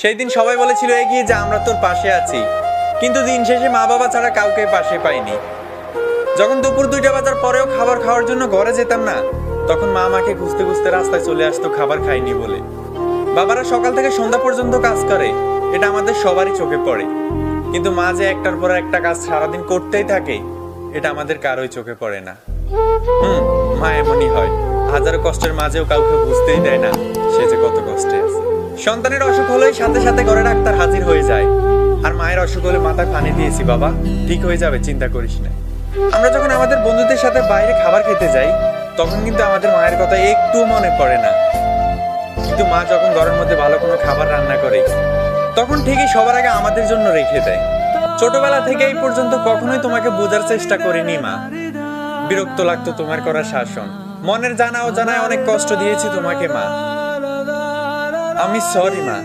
সেই দিন সবাই বলেছিল, এগিয়ে যা, আমরা তোর পাশে আছি। কিন্তু দিন শেষে মা বাবা ছাড়া কাউকে পাশে পাইনি। যখন দুপুর দুইটা বাজার পরেও খাবার খাওয়ার জন্য ঘরে যেতাম না, তখন মা আমাকে খুঁজতে খুঁজতে রাস্তায় চলে আসতো খাবার খাইনি বলে। বাবারা সকাল থেকে সন্ধ্যা পর্যন্ত কাজ করে, এটা আমাদের সবারই চোখে পড়ে। কিন্তু মা যে একটার পর একটা কাজ সারাদিন করতেই থাকে, এটা আমাদের কারোই চোখে পড়ে না। হুম, মা এমনই হয়। হাজারো কষ্টের মাঝেও কাউকে বুঝতেই দেয় না সে সন্তানের অসুখ হলেই সাথে সাথে ঘরে ডাক্তার হাজির হয়ে যায়। আর মায়ের অসুখ হলে মাথায় পানি দিয়েছি, বাবা। ঠিক হয়ে যাবে, চিন্তা করিস না। আমরা যখন আমাদের বন্ধুদের সাথে বাইরে খাবার খেতে যাই, তখন কিন্তু আমাদের মায়ের কথা একটু মনে পড়ে না। কিন্তু মা যখন ঘরের মধ্যে ভালো কোনো খাবার রান্না করে, তখন ঠিকই সবার আগে আমাদের জন্য রেখে দেয়। ছোটবেলা থেকে এই পর্যন্ত কখনোই তোমাকে বোঝার চেষ্টা করিনি মা। বিরক্ত লাগতো তোমার করা শাসন। মনের জানা ও জানায় অনেক কষ্ট দিয়েছি তোমাকে মা। আমি সরি মা